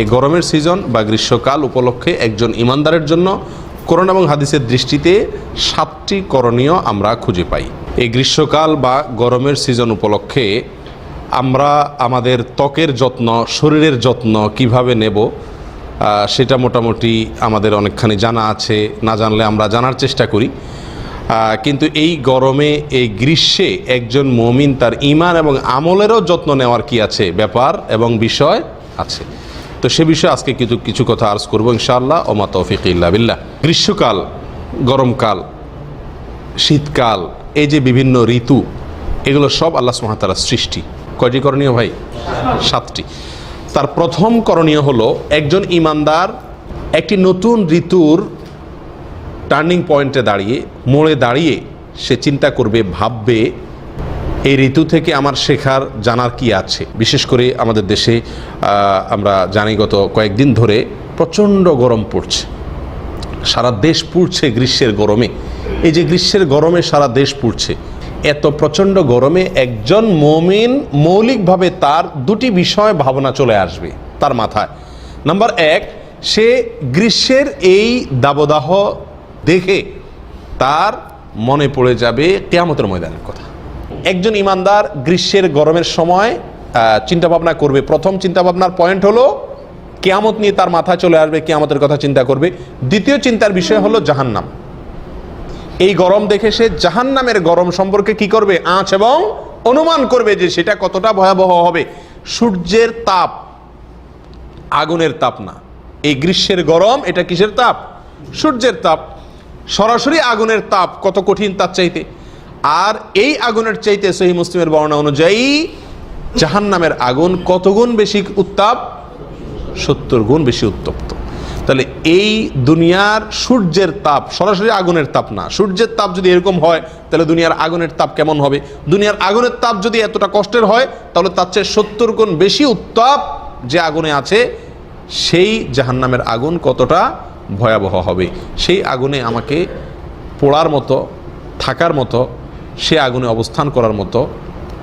এই গরমের সিজন বা গ্রীষ্মকাল উপলক্ষে একজন ইমানদারের জন্য করোনা এবং হাদিসের দৃষ্টিতে সাতটি করণীয় আমরা খুঁজে পাই। এই গ্রীষ্মকাল বা গরমের সিজন উপলক্ষে আমরা আমাদের ত্বকের যত্ন, শরীরের যত্ন কীভাবে নেব সেটা মোটামুটি আমাদের অনেকখানি জানা আছে, না জানলে আমরা জানার চেষ্টা করি। কিন্তু এই গরমে, এই গ্রীষ্মে একজন মমিন তার ইমান এবং আমলেরও যত্ন নেওয়ার কি আছে? ব্যাপার এবং বিষয় আছে। তো সে বিষয়ে আজকে কিছু কিছু কথা আর্জ করব ইনশাআল্লাহ। ওমা তৌফিক ইল্লা বিল্লাহ। গ্রীষ্মকাল, গরমকাল, শীতকাল, এই যে বিভিন্ন ঋতু, এগুলো সব আল্লাহ সুহাতালার সৃষ্টি। কয়টি করণীয় ভাই? সাতটি। তার প্রথম করণীয় হলো, একজন ইমানদার একটি নতুন ঋতুর টার্নিং পয়েন্টে দাঁড়িয়ে, মোড়ে দাঁড়িয়ে সে চিন্তা করবে, ভাববে এই ঋতু থেকে আমার শেখার, জানার কি আছে? বিশেষ করে আমাদের দেশে আমরা জানি গত কয়েকদিন ধরে প্রচণ্ড গরম পড়ছে। সারা দেশ পুড়ছে গ্রীষ্মের গরমে। এই যে গ্রীষ্মের গরমে সারা দেশ পুড়ছে, এত প্রচণ্ড গরমে একজন মমিন মৌলিকভাবে তার দুটি বিষয় ভাবনা চলে আসবে, তার মাথায়। নাম্বার এক, সে গ্রীষ্মের এই দাবদাহ দেখে তার মনে পড়ে যাবে কেয়ামতের ময়দানের কথা। একজন ইমানদার গ্রীষ্মের গরমের সময় আহ, চিন্তা ভাবনা করবে। প্রথম চিন্তা ভাবনার পয়েন্ট হলো কেয়ামত নিয়ে তার মাথায় চলে আসবে কেয়ামতের কথা চিন্তা করবে। দ্বিতীয় চিন্তার বিষয় হলো জাহান্নাম। এই গরম দেখে সে জাহান্নামের গরম সম্পর্কে কি করবে? আঁচ এবং অনুমান করবে যে সেটা কতটা ভয়াবহ হবে। সূর্যের তাপ আগুনের তাপ না। এই গ্রীষ্মের গরম এটা কিসের তাপ? সূর্যের তাপ। সরাসরি আগুনের তাপ কত কঠিন তার চাইতে? আর এই আগুনের চাইতে সহি মুসলিমের বর্ণনা অনুযায়ী জাহান্নামের আগুন কত গুণ বেশি উত্তাপ? সত্তর গুণ বেশি উত্তপ্ত। তাহলে এই দুনিয়ার সূর্যের তাপ সরাসরি আগুনের তাপ না। সূর্যের তাপ যদি এরকম হয়, তাহলে দুনিয়ার আগুনের তাপ কেমন হবে? দুনিয়ার আগুনের তাপ যদি এতটা কষ্টের হয়, তাহলে তার চেয়ে সত্তর গুণ বেশি উত্তাপ যে আগুনে আছে, সেই জাহান্নামের আগুন কতটা ভয়াবহ হবে? সেই আগুনে আমাকে পোড়ার মতো, থাকার মতো সে আগুনে অবস্থান করার মতো,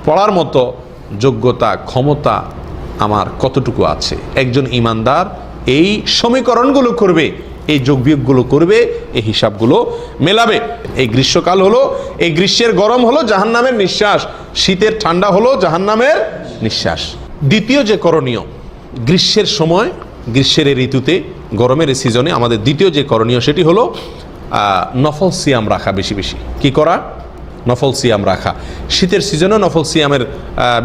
পড়ার মতো যোগ্যতা, ক্ষমতা আমার কতটুকু আছে? একজন ইমানদার এই সমীকরণগুলো করবে, এই যোগবিয়োগগুলো করবে, এই হিসাবগুলো মেলাবে। এই গ্রীষ্মকাল হলো, এই গ্রীষ্মের গরম হলো জাহান্নামের নিঃশ্বাস, শীতের ঠান্ডা হলো জাহান্নামের নিঃশ্বাস। দ্বিতীয় যে করণীয়, গ্রীষ্মের সময়, গ্রীষ্মের এই ঋতুতে, গরমের এই সিজনে আমাদের দ্বিতীয় যে করণীয় সেটি হলো নফল সিয়াম রাখা বেশি বেশি। কি করা? নফল সিয়াম রাখা। শীতের সিজনে নফল সিয়ামের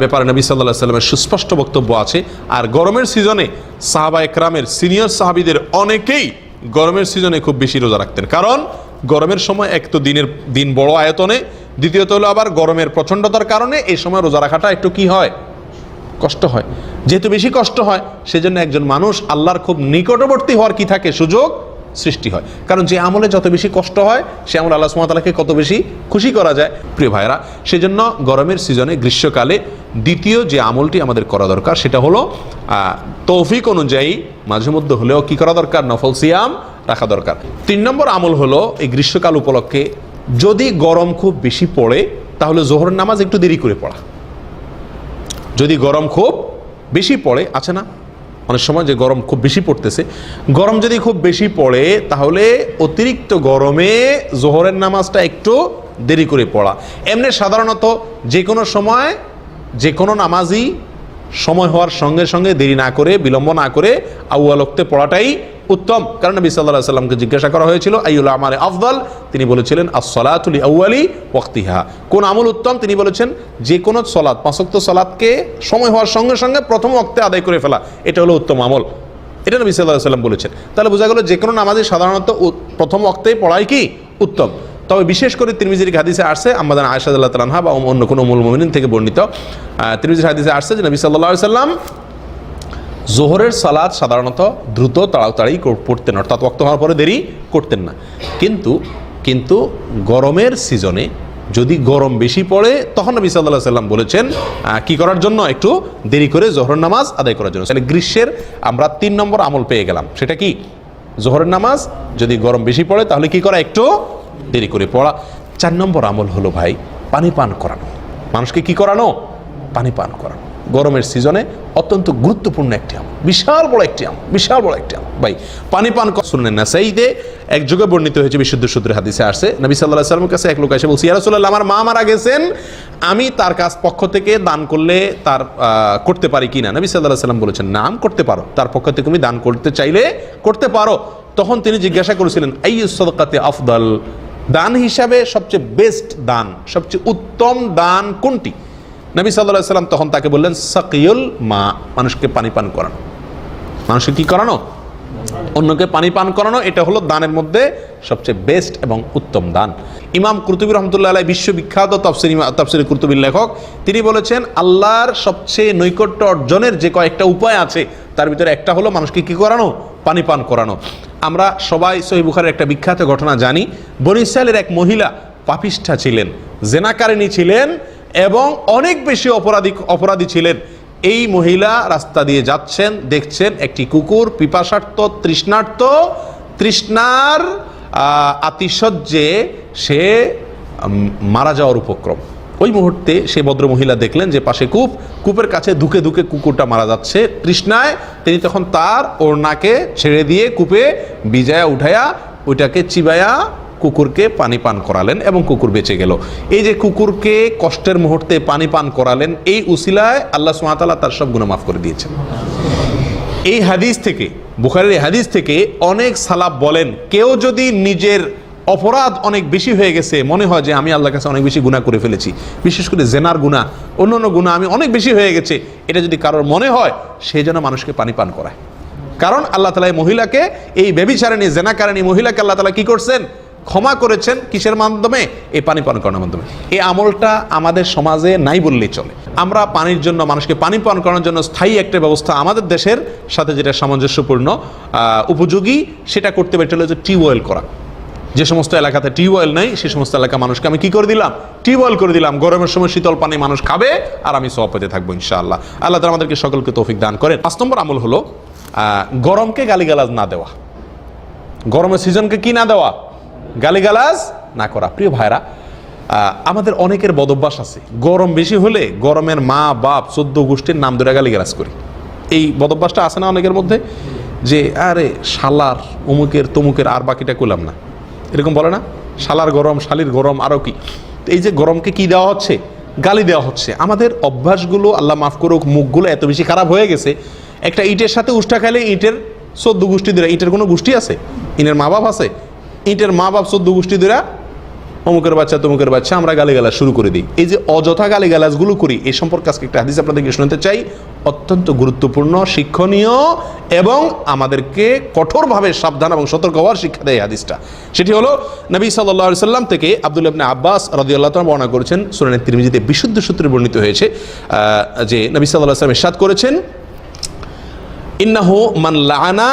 ব্যাপারে নবী সাল্লাহ সাল্লামের সুস্পষ্ট বক্তব্য আছে। আর গরমের সিজনে সাহাবা একরামের সিনিয়র সাহাবিদের অনেকেই গরমের সিজনে খুব বেশি রোজা রাখতেন। কারণ গরমের সময় এক তো দিনের, দিন বড় আয়তনে, দ্বিতীয়ত হলো আবার গরমের প্রচণ্ডতার কারণে এই সময় রোজা রাখাটা একটু কি হয়? কষ্ট হয়। যেহেতু বেশি কষ্ট হয়, সেজন্য একজন মানুষ আল্লাহর খুব নিকটবর্তী হওয়ার কি থাকে সুযোগ? সৃষ্টি হয়। কারণ যে আমলে যত বেশি কষ্ট হয়, সে আমল আল্লাহ সুমাতালাকে কত বেশি খুশি করা যায়। প্রিয় ভাইরা সেজন্য গরমের সিজনে, গ্রীষ্মকালে দ্বিতীয় যে আমলটি আমাদের করা দরকার, সেটা হলো তৌফিক অনুযায়ী মাঝে মধ্যে হলেও কি করা দরকার? নফল সিয়াম রাখা দরকার। তিন নম্বর আমল হলো এই গ্রীষ্মকাল উপলক্ষে যদি গরম খুব বেশি পড়ে, তাহলে জোহর নামাজ একটু দেরি করে পড়া। যদি গরম খুব বেশি পড়ে, আছে না? অনেক সময় যে গরম খুব বেশি পড়তেছে। গরম যদি খুব বেশি পড়ে, তাহলে অতিরিক্ত গরমে জোহরের নামাজটা একটু দেরি করে পড়া। এমনি সাধারণত যে কোনো সময় যে কোনো নামাজই সময় হওয়ার সঙ্গে সঙ্গে দেরি না করে, বিলম্ব না করে আউয়ালক্তে পড়াটাই উত্তম। কারণ নবী সাল্লাহ সাল্লামকে জিজ্ঞাসা করা হয়েছিল আইউল আমারে আফদল? তিনি বলেছিলেন আসলাতুলি আউয়ালি ওয়াক্তিহা। কোন আমল উত্তম? তিনি বলেছেন, যে কোনো সলাৎ পাঁচক্ত সলাৎকে সময় হওয়ার সঙ্গে সঙ্গে প্রথম অক্তে আদায় করে ফেলা। এটা হলো উত্তম আমল। এটা নবী সাল্লাহ সাল্লাম বলেছেন। তাহলে বোঝা গেল যে কোনো নামাজে সাধারণত প্রথম অক্তেই পড়াই কি? উত্তম। তবে বিশেষ করে তিরমিজির হাদিসে আসছে আমাদের আয়সাদ আল্লাহ তালাহা বা অন্য কোনো মূল মোমিনিন থেকে বর্ণিত তিরমিজির হাদিসে আসছে যে নবী সাল্লাহ সাল্লাম জোহরের সালাদ সাধারণত দ্রুত তাড়াতাড়ি পড়তেন, অর্থাৎ ওক্ত হওয়ার পরে দেরি করতেন না। কিন্তু কিন্তু গরমের সিজনে যদি গরম বেশি পড়ে, তখন নবী সাল্লাহ সাল্লাম বলেছেন কি করার জন্য? একটু দেরি করে জোহর নামাজ আদায় করার জন্য। তাহলে গ্রীষ্মের আমরা তিন নম্বর আমল পেয়ে গেলাম। সেটা কি? জোহরের নামাজ যদি গরম বেশি পড়ে, তাহলে কি করা? একটু দেরি করে পড়া। চার নম্বর আমল হলো ভাই, পানি পান করানো। মানুষকে কি করানো? পানি পান করানো। গরমের সিজনে অত্যন্ত গুরুত্বপূর্ণ একটি আম। বিশাল বড় একটি আম, বিশাল বড় একটি আম। ভাই, পানি পান শুনলেন না, সেইদে এক যুগে বর্ণিত হয়েছে, বিশুদ্ধ সূত্রে হাদিসে আসছে। নবী সাল্লাহ সাল্লামের কাছে এক লোক এসে বলছি ইয়ারসোল্লাহ আমার মা মারা গেছেন, আমি তার কাছ পক্ষ থেকে দান করলে তার করতে পারি কিনা? নবী সাল্লাহ সাল্লাম বলেছেন, নাম করতে পারো, তার পক্ষ থেকে তুমি দান করতে চাইলে করতে পারো। তখন তিনি জিজ্ঞাসা করেছিলেন এই সদকাতে আফদল? দান হিসাবে সবচেয়ে বেস্ট দান, সবচেয়ে উত্তম দান কোনটি? নবী সাল্লাহ সাল্লাম তখন তাকে বললেন সাকিউল মা মানুষকে পানি পান করানো। মানুষকে কি করানো? অন্যকে পানি পান করানো, এটা হলো দানের মধ্যে সবচেয়ে বেস্ট এবং উত্তম দান। ইমাম কুরতুবী রহমতুল্লাহ আলাই বিশ্ববিখ্যাত তফসির তফসির কুরতুবীর লেখক, তিনি বলেছেন, আল্লাহর সবচেয়ে নৈকট্য অর্জনের যে কয়েকটা উপায় আছে, তার ভিতরে একটা হলো মানুষকে কি করানো? পানি পান করানো। আমরা সবাই সহি বুখারের একটা বিখ্যাত ঘটনা জানি। বনি ইসরায়েলের এক মহিলা পাপিষ্ঠা ছিলেন জেনাকারিনী ছিলেন এবং অনেক বেশি অপরাধী অপরাধী ছিলেন। এই মহিলা রাস্তা দিয়ে যাচ্ছেন, দেখছেন একটি কুকুর, পিপাসার্থ তৃষ্ণার্ত তৃষ্ণার আতিশয্যে সে মারা যাওয়ার উপক্রম। ওই মুহূর্তে সে ভদ্র মহিলা দেখলেন যে পাশে কূপ, কূপের কাছে ধুকে ধুকে কুকুরটা মারা যাচ্ছে। তৃষ্ণায় তিনি তখন তার ওড়নাকে ছেড়ে দিয়ে কূপে বিজায়া উঠায়া ওইটাকে চিবায়া কুকুরকে পানি পান করালেন এবং কুকুর বেঁচে গেল। এই যে কুকুরকে কষ্টের মুহূর্তে পানি পান করালেন, এই উসিলায় আল্লাহ সুমাতাল্লাহ তার সব গুণ মাফ করে দিয়েছেন। এই হাদিস থেকে, বুখারের হাদিস থেকে অনেক সালাপ বলেন, কেউ যদি নিজের অপরাধ অনেক বেশি হয়ে গেছে, মনে হয় যে আমি আল্লাহর কাছে অনেক বেশি গুণা করে ফেলেছি, বিশেষ করে জেনার গুণা অন্য অন্য গুণা আমি অনেক বেশি হয়ে গেছে, এটা যদি কারোর মনে হয় সেই জন্য মানুষকে পানি পান করায়। কারণ আল্লাহ তালা এই মহিলাকে, এই বেবিচারিণী জেনাকারিণী মহিলাকে আল্লাহ তালা কী করছেন? ক্ষমা করেছেন কিসের মাধ্যমে? এই পানি পান করানোর মাধ্যমে। এই আমলটা আমাদের সমাজে নাই বললেই চলে। আমরা পানির জন্য, মানুষকে পানি পান করানোর জন্য স্থায়ী একটা ব্যবস্থা আমাদের দেশের সাথে যেটা সামঞ্জস্যপূর্ণ উপযোগী, সেটা করতে পারি হলো যে টিউবওয়েল করা। যে সমস্ত এলাকাতে টিউবওয়েল নেই, সে সমস্ত এলাকা মানুষকে আমি কি করে দিলাম? টিউবওয়েল করে দিলাম। গরমের সময় শীতল পানি মানুষ খাবে আর আমি সব পেতে থাকব, ইনশাআল্লাহ। আল্লাহ তালা আমাদেরকে সকলকে তৌফিক দান করেন। পাঁচ নম্বর আমল হলো গরমকে গালিগালাজ না দেওয়া। গরমের সিজনকে কি না দেওয়া? গালিগালাজ না করা। প্রিয় ভাইরা আমাদের অনেকের বদভ্যাস আছে। গরম বেশি হলে গরমের মা, বাপ, চোদ্দ গোষ্ঠীর নাম ধরে গালিগালাজ করি। এই বদভ্যাসটা আছে না অনেকের মধ্যে? যে, আরে, শালার, অমুকের, তমুকের, আর বাকিটা করলাম না। এরকম বলে না? শালার গরম, শালির গরম আরও কি? এই যে গরমকে কি দেওয়া হচ্ছে? গালি দেওয়া হচ্ছে। আমাদের অভ্যাসগুলো, আল্লাহ মাফ করুক, মুখগুলো এত বেশি খারাপ হয়ে গেছে, একটা ইটের সাথে উষ্টা খাইলে ইটের চোদ্দ গোষ্ঠী ধরে, ইটের কোনো গোষ্ঠী আছে? ইনের মা বাপ আছে? ইটের মা বাপ চোদ্দ গোষ্ঠী ধরে অমুকের বাচ্চা, তমুকের বাচ্চা, আমরা গালিগালাজ শুরু করে দিই। এই যে অযথা গালিগালাজগুলো করি, এই সম্পর্কে আজকে একটা হাদিস আপনাদেরকে শোনাতে চাই। অত্যন্ত গুরুত্বপূর্ণ, শিক্ষণীয় এবং আমাদেরকে কঠোরভাবে সাবধান এবং সতর্ক হওয়ার শিক্ষা দেয় হাদিসটা। সেটি হলো, নবী সাল্লাহ সাল্লাম থেকে আব্দুল ইবনে আব্বাস রাদিয়াল্লাহু তাআলা বর্ণনা করেছেন সুনানের তিরমিজিতে বিশুদ্ধ সূত্রে বর্ণিত হয়েছে যে নবী আলাইহি সাল্লাম ইরশাদ করেছেন ইন্নাহু মান লাআনা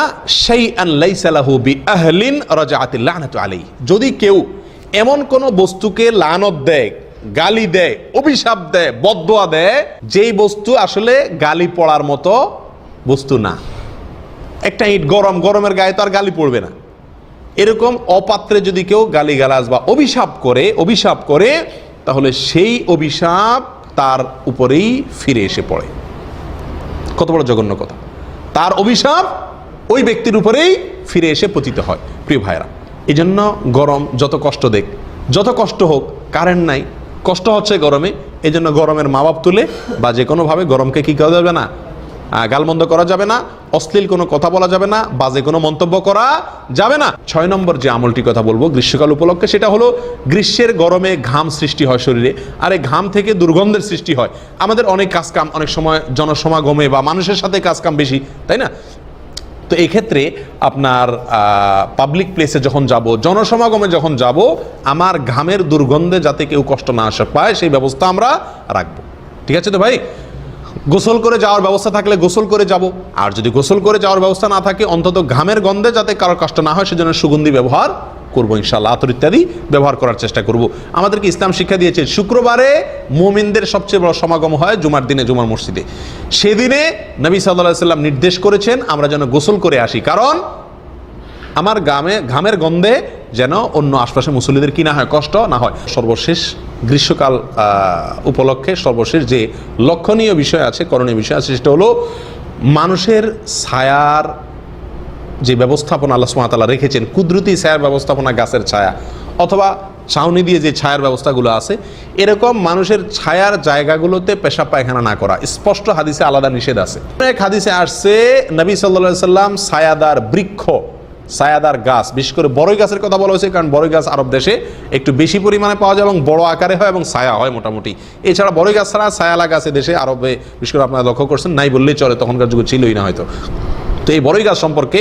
শাইআন লাইসা লাহু বিআহলিন রাজাআতিল লানাতু আলাইহি। যদি কেউ এমন কোন বস্তুকে লানত দেয়, গালি দেয়, অভিশাপ দেয়, বদদোয়া দেয়, যেই বস্তু আসলে গালি পড়ার মতো বস্তু না। একটা ইট গরম, গরমের গায়ে তো আর গালি পড়বে না। এরকম অপাত্রে যদি কেউ গালিগালাজ বা অভিশাপ করে অভিশাপ করে, তাহলে সেই অভিশাপ তার উপরেই ফিরে এসে পড়ে। কত বড় জঘন্য কথা। তার অভিশাপ ওই ব্যক্তির উপরেই ফিরে এসে পতিত হয়, প্রিয় ভাইরা এই জন্য গরম যত কষ্ট দেখ, যত কষ্ট হোক, কারেন্ট নাই, কষ্ট হচ্ছে গরমে, এজন্য গরমের মা বাপ তুলে বা যে কোনোভাবে গরমকে কী করা যাবে না গালমন্দ করা যাবে না, অশ্লীল কোনো কথা বলা যাবে না, বাজে কোনো মন্তব্য করা যাবে না। ছয় নম্বর যে আমলটি কথা বলব গ্রীষ্মকাল উপলক্ষে, সেটা হলো গ্রীষ্মের গরমে ঘাম সৃষ্টি হয় শরীরে, আর এই ঘাম থেকে দুর্গন্ধের সৃষ্টি হয়। আমাদের অনেক কাজকাম, অনেক সময় জনসমাগমে বা মানুষের সাথে কাজকাম বেশি, তাই না? তো এই ক্ষেত্রে আপনার পাবলিক প্লেসে যখন যাব, জনসমাগমে যখন যাব, আমার ঘামের দুর্গন্ধে যাতে কেউ কষ্ট না আসা পায় সেই ব্যবস্থা আমরা রাখব। ঠিক আছে তো ভাই? গোসল করে যাওয়ার ব্যবস্থা থাকলে গোসল করে যাব। আর যদি গোসল করে যাওয়ার ব্যবস্থা না থাকে, অন্তত ঘামের গন্ধে যাতে কারোর কষ্ট না হয়, সেজন্য সুগন্ধি ব্যবহার করব ইনশাল্লাহ আতর ইত্যাদি ব্যবহার করার চেষ্টা করব। আমাদেরকে ইসলাম শিক্ষা দিয়েছে, শুক্রবারে মোমিনদের সবচেয়ে বড় সমাগম হয় জুমার দিনে, জুমার মসজিদে। সেদিনে নবী সাল্লাহ সাল্লাম নির্দেশ করেছেন, আমরা যেন গোসল করে আসি। কারণ আমার গ্রামে ঘামের গন্ধে যেন অন্য আশপাশে মুসল্লিদের কি না হয় কষ্ট, না হয়। সর্বশেষ গ্রীষ্মকাল উপলক্ষে সর্বশেষ যে লক্ষণীয় বিষয় আছে, করণীয় বিষয় আছে, সেটা হলো মানুষের ছায়ার যে ব্যবস্থাপনা আল্লাহ সুমাতালা রেখেছেন, কুদরতি ছায়ার ব্যবস্থাপনা গাছের ছায়া, অথবা ছাউনি দিয়ে যে ছায়ার ব্যবস্থাগুলো আছে, এরকম মানুষের ছায়ার জায়গাগুলোতে পেশাব পায়খানা না করা। স্পষ্ট হাদিসে আলাদা নিষেধ আছে। এক হাদিসে আসছে, নবী সাল্লা সাল্লাম ছায়াদার বৃক্ষ ছায়াদার গাছ। বিশেষ করে বড়ই গাছের কথা বলা হয়েছে, কারণ বড়ই গাছ আরব দেশে একটু বেশি পরিমাণে পাওয়া যায় এবং বড় আকারে হয় এবং ছায়া হয় মোটামুটি। এছাড়া বড়ই গাছ ছাড়া ছায়ালা গাছে দেশে, আরবে, বিশেষ করে আপনারা লক্ষ্য করছেন, নাই বললেই চলে, তখনকার যুগে ছিলই না হয়তো। তো এই বড়ই গাছ সম্পর্কে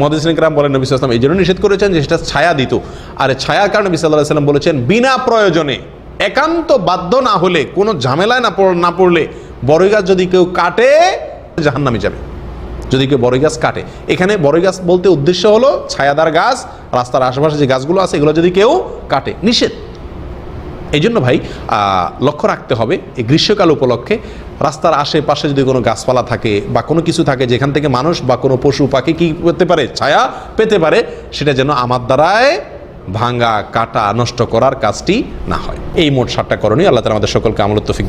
মহাদিসাম বলেন, নবী সাল্লাম এই জন্য নিষেধ করেছেন যে সেটা ছায়া দিত। আর ছায়ার কারণে নবী সাল্লাহ সাল্লাম বলেছেন, বিনা প্রয়োজনে একান্ত বাধ্য না হলে, কোনো ঝামেলায় না না পড়লে বড়ই গাছ যদি কেউ কাটে, জাহান্নামে যাবে। যদি কেউ বড়ই গাছ কাটে। এখানে বড়ই গাছ বলতে উদ্দেশ্য হলো ছায়াদার গাছ, রাস্তার আশেপাশে যে গাছগুলো আছে, এগুলো যদি কেউ কাটে, নিষেধ। এই জন্য ভাই লক্ষ্য রাখতে হবে, এই গ্রীষ্মকাল উপলক্ষে রাস্তার আশেপাশে যদি কোনো গাছপালা থাকে বা কোনো কিছু থাকে যেখান থেকে মানুষ বা কোনো পশু, পাখি কি পেতে পারে, ছায়া পেতে পারে, সেটা যেন আমার দ্বারায় ভাঙা, কাটা, নষ্ট করার কাজটি না হয়। এই মোট সাতটা করণীয়, আল্লাহ তালা আমাদের সকলকে আমল তফিক দান